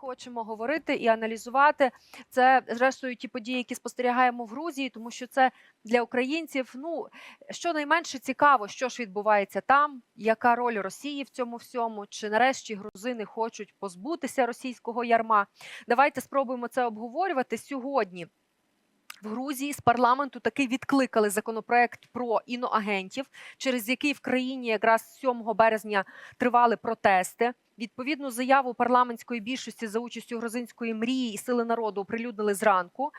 хочемо говорити і аналізувати. Це зрештою ті події, які спостерігаємо в Грузії, тому що це для українців ну щонайменше цікаво, що ж відбувається там, яка роль Росії в цьому всьому, чи нарешті грузини хочуть позбутися російського ярма. Давайте спробуємо це обговорювати сьогодні. В Грузії з парламенту таки відкликали законопроект про іноагентів, через який в країні якраз 7 березня тривали протести. Відповідну заяву парламентської більшості за участю грузинської мрії і сили народу оприлюднили зранку.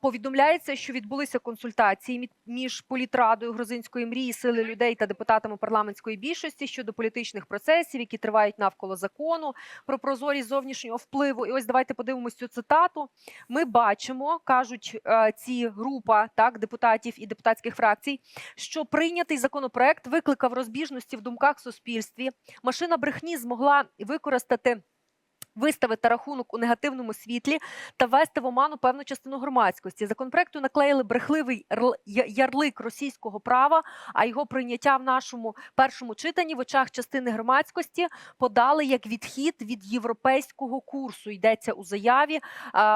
Повідомляється, що відбулися консультації між політрадою грузинської мрії, сили людей та депутатами парламентської більшості щодо політичних процесів, які тривають навколо закону про прозорість зовнішнього впливу. І ось давайте подивимось цю цитату. Ми бачимо, кажуть е, ці група так депутатів і депутатських фракцій, що прийнятий законопроект викликав розбіжності в думках суспільстві. Машина брехні змогла використати. Виставити рахунок у негативному світлі та ввести в оману певну частину громадськості. Законопроекту наклеїли брехливий ярлик російського права, а його прийняття в нашому першому читанні в очах частини громадськості подали як відхід від європейського курсу. Йдеться у заяві.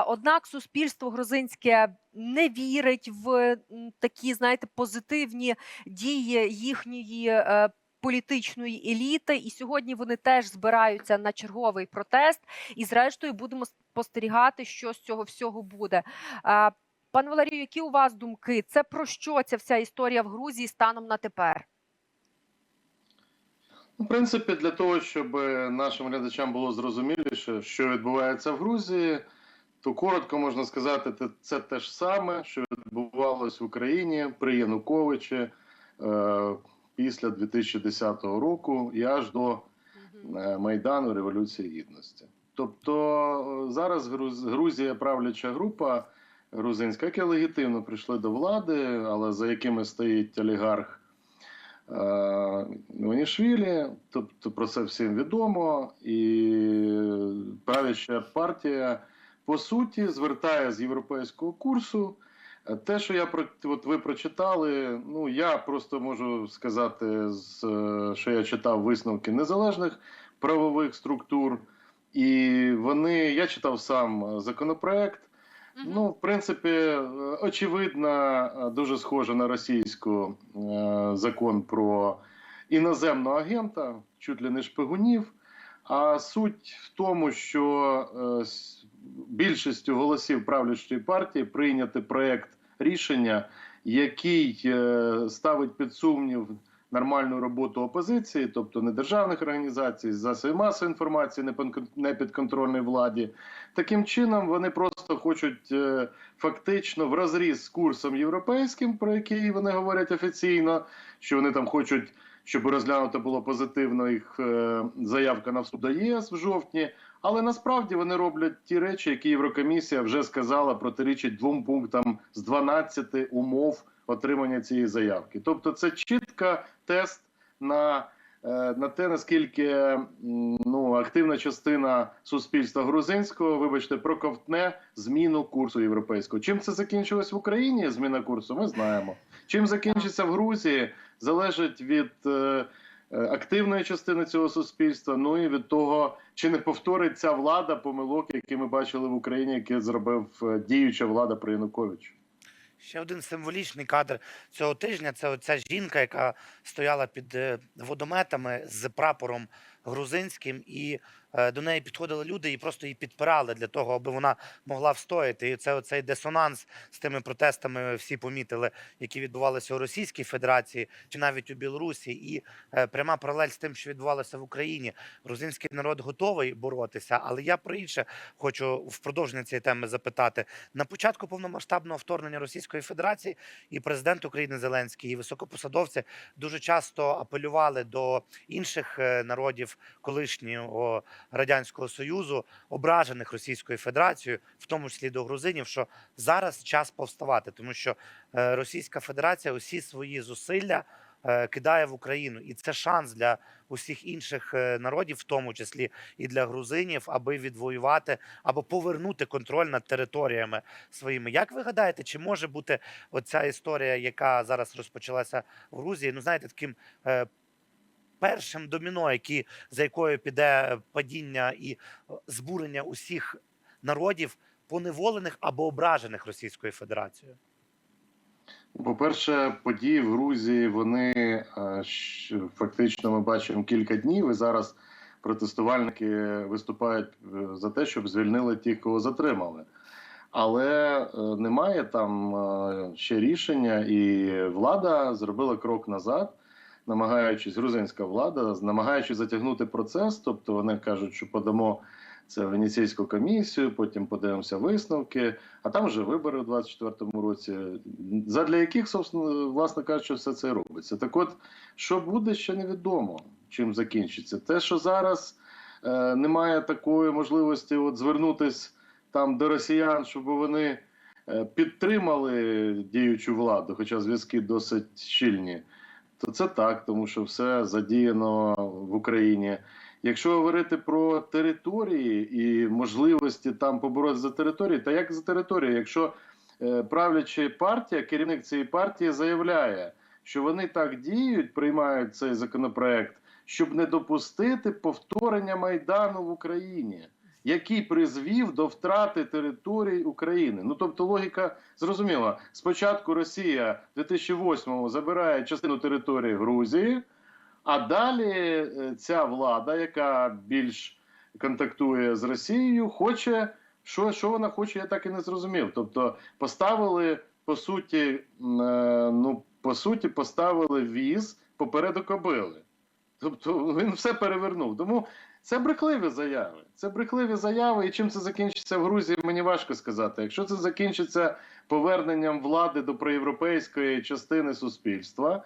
Однак суспільство грузинське не вірить в такі, знаєте, позитивні дії їхньої. Політичної еліти, і сьогодні вони теж збираються на черговий протест. І зрештою будемо спостерігати, що з цього всього буде. Пане Валерію, які у вас думки? Це про що ця вся історія в Грузії станом на тепер? Ну, В принципі, для того, щоб нашим глядачам було зрозуміліше, що відбувається в Грузії, то коротко можна сказати, це те ж саме, що відбувалось в Україні при Януковичі е, після 2010 року і аж до е, Майдану Революції Гідності. Тобто е, зараз Груз- Грузія правляча група грузинська, яка легітимно прийшли до влади, але за якими стоїть олігарх е, Іванішвілі, тобто про це всім відомо, і правляча партія по суті звертає з європейського курсу. Е, Те, що я про от ви прочитали, ну я просто можу сказати, з, е, що я читав висновки незалежних правових структур, і вони я читав сам законопроект. Мгм. Ну, в принципі, е, очевидно, е, дуже схоже на російську е, закон про іноземного агента, чуть ли не шпигунів. А суть в тому, що е, більшістю голосів правлячої партії прийняти проект рішення, який е, ставить під сумнів нормальну роботу опозиції, тобто недержавних організацій, засобів масової інформації, не підконтрольної владі. Таким чином вони просто хочуть е, фактично в розріз з курсом європейським, про який вони говорять офіційно, що вони там хочуть, щоб розглянуто було позитивно їх е, заявка на вступ до ЄС в жовтні. Але насправді вони роблять ті речі, які Єврокомісія вже сказала, протирічать двом пунктам з 12 умов отримання цієї заявки. Тобто, це чітка тест на, на те, наскільки ну, активна частина суспільства грузинського, вибачте, проковтне зміну курсу європейського. Чим це закінчилось в Україні? Зміна курсу, ми знаємо. Чим закінчиться в Грузії, залежить від. е, е, Активної частини цього суспільства, ну і від того, чи не повторить ця влада помилок, які ми бачили в Україні, які зробив е, діюча влада при Януковичу. Ще один символічний кадр цього тижня це оця жінка, яка стояла під е, водометами з прапором грузинським, і е, до неї підходили люди і просто її підпирали для того, аби вона могла встояти. І це оцей дисонанс з тими протестами всі помітили, які відбувалися у Російській Федерації чи навіть у Білорусі, і е, пряма паралель з тим, що відбувалося в Україні. Грузинський народ готовий боротися, але я про інше хочу в продовження цієї теми запитати. На початку повномасштабного вторгнення Російської Федерації і президент України Зеленський, і високопосадовці дуже часто апелювали до інших е, колишнього радянського союзу, ображених Російською Федерацією, в тому числі до грузинів, що зараз час повставати, тому що е, Російська Федерація усі свої зусилля. е, Кидає в Україну, і це шанс для усіх інших е, народів, в тому числі і для грузинів, аби відвоювати або повернути контроль над територіями своїми. Як ви гадаєте, чи може бути оця історія, яка зараз розпочалася в Грузії? Ну знаєте, таким першим доміно, які, за якою піде падіння і е, збурення усіх народів, поневолених або ображених Російською Федерацією? По-перше, події в Грузії вони е, фактично ми бачимо кілька днів, і зараз протестувальники виступають е, за те, щоб звільнили тих, кого затримали. Але немає там ще рішення, і влада зробила крок назад, намагаючись, грузинська влада, намагаючись затягнути процес. Тобто вони кажуть, що подамо це Венеційську комісію, потім подивимося висновки. А там вже вибори у 24-му році, задля яких, собственно, власне кажучи, все це робиться. Так от, що буде, ще невідомо, чим закінчиться. Те, що зараз е, немає такої можливості от звернутись там до росіян, щоб вони е, підтримали діючу владу, хоча зв'язки досить щільні, то це так, тому що все задіяно в Україні. Якщо говорити про території і можливості там поборотися за території, та як за територію, якщо е, правляча партія, керівник цієї партії заявляє, що вони так діють, приймають цей законопроект, щоб не допустити повторення майдану в Україні, який призвів до втрати територій України. Ну тобто логіка зрозуміла. Спочатку Росія в 2008-му забирає частину території Грузії. А далі е, ця влада, яка більш контактує з Росією, хоче що, що вона хоче, я так і не зрозумів. Тобто поставили по суті, е, ну по суті, поставили віз попереду кобили. Тобто він все перевернув. Тому це брехливі заяви. Це брехливі заяви. І чим це закінчиться в Грузії, мені важко сказати. Якщо це закінчиться поверненням влади до проєвропейської частини суспільства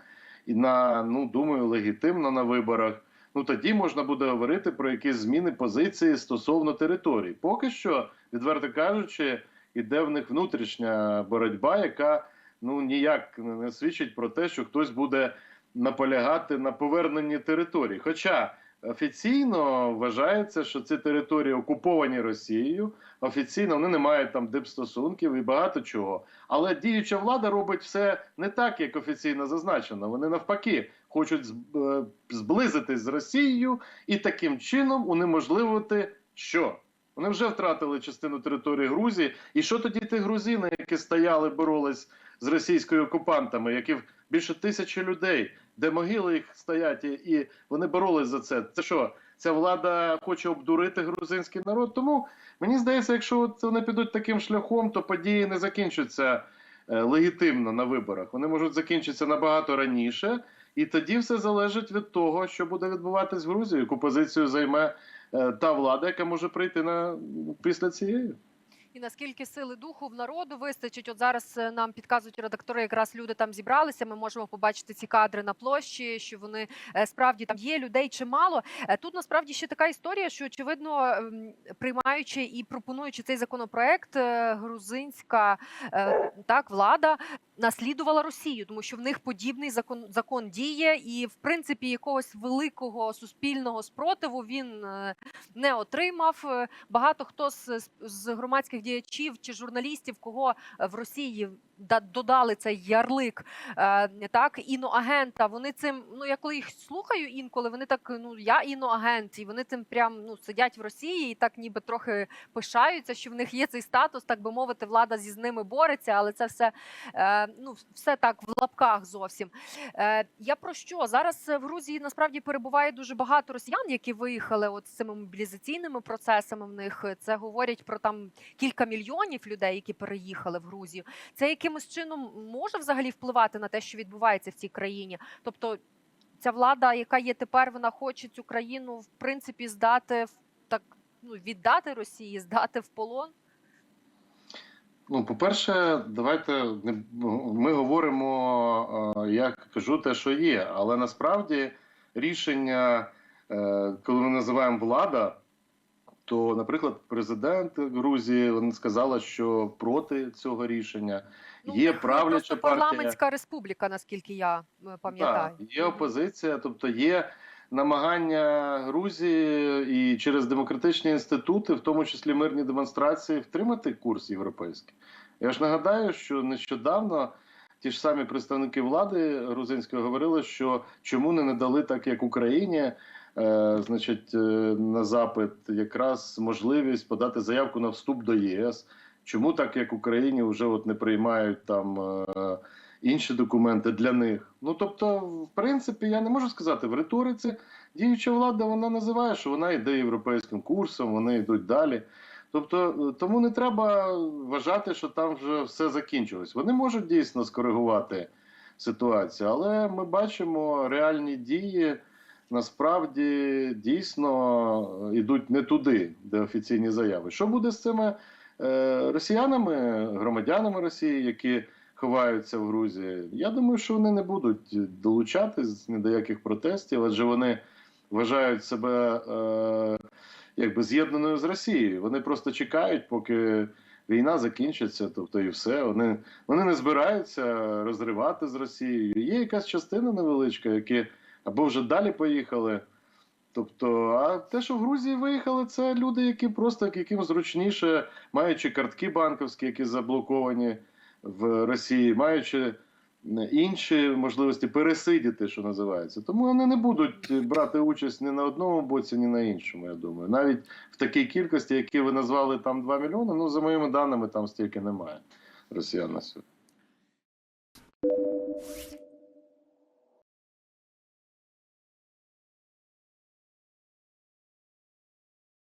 і на ну думаю, легітимно на виборах. Ну тоді можна буде говорити про якісь зміни позиції стосовно територій. Поки що, відверто кажучи, іде в них внутрішня боротьба, яка ну ніяк не свідчить про те, що хтось буде наполягати на поверненні територій. Хоча офіційно вважається, що ці території окуповані Росією. Офіційно вони не мають там дипстосунків і багато чого. Але діюча влада робить все не так, як офіційно зазначено. Вони навпаки хочуть е, зблизитись з Росією і таким чином унеможливити що? Вони вже втратили частину території Грузії. І що тоді ті грузини, які стояли, боролись з російськими окупантами, які більше тисячі людей, де могили їх стоять, і, вони боролись за це. Це що? Ця влада хоче обдурити грузинський народ. Тому мені здається, якщо от вони підуть таким шляхом, то події не закінчаться е, легітимно на виборах. Вони можуть закінчитися набагато раніше, і тоді все залежить від того, що буде відбуватись в Грузії, яку позицію займе е, та влада, яка може прийти на після цієї. І наскільки сили духу в народу вистачить? От зараз е, нам підказують редактори, якраз люди там зібралися. Ми можемо побачити ці кадри на площі, що вони е, справді там є людей чимало. Е, Тут насправді ще така історія, що очевидно, ем, приймаючи і пропонуючи цей законопроект, грузинська так влада наслідувала Росію, тому що в них подібний закон закон діє, і в принципі якогось великого суспільного спротиву він не отримав. Багато хто з, з- з громадських діячів чи журналістів, кого е, в Росії додали цей ярлик, е, так іноагента. Вони цим, ну я коли їх слухаю інколи, вони так ну я іноагент, і вони цим прям ну сидять в Росії і так ніби трохи пишаються, що в них є цей статус, так би мовити, влада зі з ними бореться, але це все е, ну все так в лапках зовсім. Я про що зараз в Грузії насправді перебуває дуже багато росіян, які виїхали от з цими мобілізаційними процесами. В них це говорять про там кілька мільйонів людей, які переїхали в Грузію. Це якимось чином може взагалі впливати на те, що відбувається в цій країні? Тобто, ця влада, яка є тепер, вона хоче цю країну в принципі здати так. Ну, віддати Росії, здати в полон. Ну, по-перше, давайте ми говоримо, е, я кажу те, що є, але насправді рішення, е, коли ми називаємо влада, то, наприклад, президент Грузії сказала, що проти цього рішення Ну, є правляча партія. парламентська республіка, наскільки я е, пам'ятаю. Так, є опозиція, тобто є намагання Грузії і через демократичні інститути, в тому числі мирні демонстрації, втримати курс європейський. Я ж нагадаю, що нещодавно ті ж самі представники влади грузинської говорили, що чому не надали так, як Україні, значить, е, на запит якраз можливість подати заявку на вступ до ЄС. Чому так, як Україні, вже от не приймають там е, інші документи для них? Ну тобто, в принципі, я не можу сказати в риториці. Діюча влада вона називає, що вона йде європейським курсом, вони йдуть далі. Тобто, е, тому не треба вважати, що там вже все закінчилось. Вони можуть дійсно скоригувати ситуацію, але ми бачимо реальні дії. Насправді дійсно йдуть не туди, де офіційні заяви. Що буде з цими е, росіянами, громадянами Росії, які ховаються в Грузії? Я думаю, що вони не будуть долучатись ні до яких протестів, адже вони вважають себе е, якби з'єднаною з Росією. Вони просто чекають, поки війна закінчиться, тобто і все. Вони, вони не збираються розривати з Росією. Є якась частина невеличка, які або вже далі поїхали. Тобто, а те, що в Грузії виїхали, це люди, які просто яким зручніше, маючи картки банківські, які заблоковані в Росії, маючи інші можливості пересидіти, що називається. Тому вони не будуть брати участь ні на одному боці, ні на іншому. Я думаю, навіть в такій кількості, які ви назвали там 2 мільйони. Ну за моїми даними, там стільки немає росіян на сьогодні.